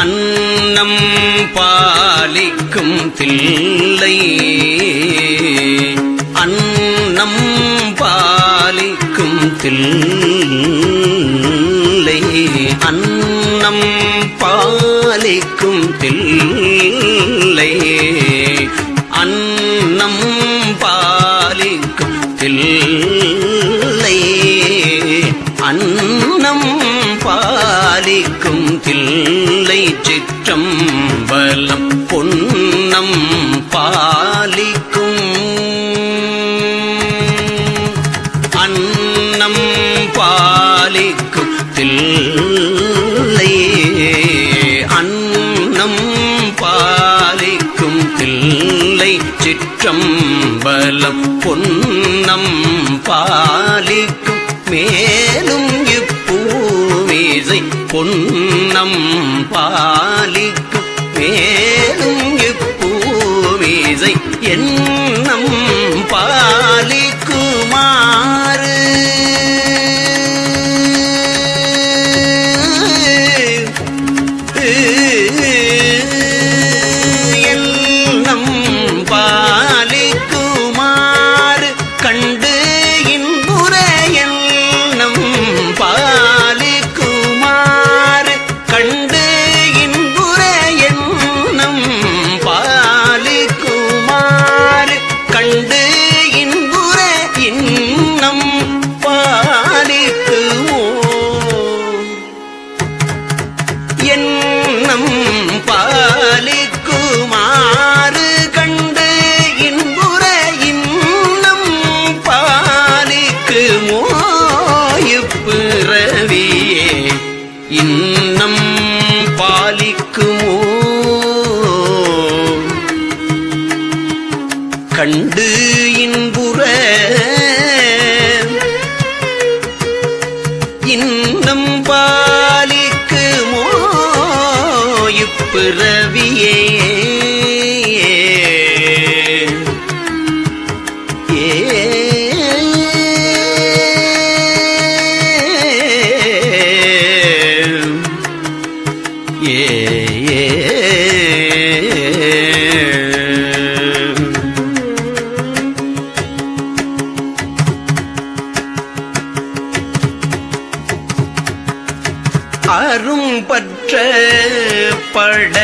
அன்னம் பாலிக்கும் தில்லை. அன்னம் பாலிக்கும் தில்லை. அன்னம் பாலிக்கும் தில்லை. அன்னம் பாலிக்கும் தில்லை. அன்னம் பாலிக்கும் தில்லை சிற்றம் வலம் பொன்னம் பாலிக்கும். அன்னம் பாலிக்கும் தில்லை அன்னம் பாலிக்கும் தில்லை சிற்றம்பலம் பொன்னம் பாலிக்கும். மேலும் இப்பூவிசை பொன்னம் பாலிக்கும். மேலும் இப்பூவிசை எண்ணம் பாலிக்குமா? எண்ணம் பாலிக்குமாறு கண்டு இன்புற இன்னம் பாலிக்குமோ இப்பிறவியே இன்னம் பாலிக்குமோ கண்டு இன்புற இன்னம் பாலிக்குமோ பிறவியே. ஏ. அரும் பற்ற பட